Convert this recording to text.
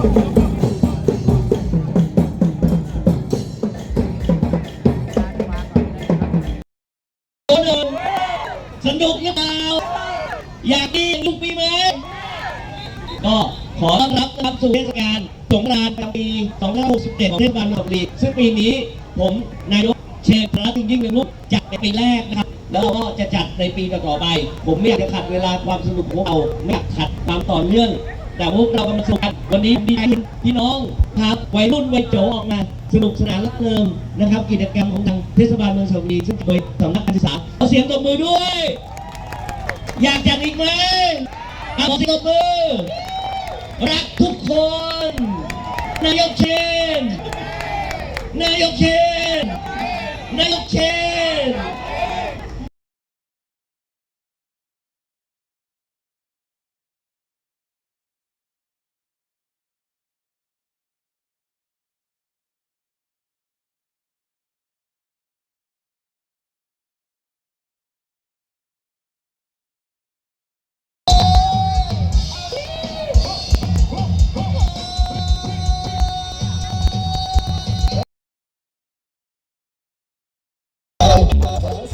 สนุกหรือเปล่า อยากดีลูกปีไหมก็ขอต้อนรับนะครับสู่เทศกาลสงกรานต์ประจำปี2567ของเทศบาลเมืองรีซึ่งปีนี้ผมนายกเชษฐ์พระยิ่งยิ่งเป็นลูกจัดในปีแรกนะครับ แล้วเราก็จะจัดในปีต่อไป ผมไม่อยากจะขัดเวลาความสนุกของเราไม่อยากขัดความต่อเนื่อง แต่พวกเรากำลังสนุกันวันนี้ดีใจพี่น้องครับวัยรุ่นวัยโจออกมาสนุกสนานรักเริงนะครับ กิจกรรมของทางเทศบาลเมืองสระบุรีซึ่งโดยสำนักการศึกษาขอาเสียงตบมือด้วย อยากจัดอีกไหมเอาเสียงตบมือ รักทุกคน นายกเชน นายกเชน นายกเช Oh,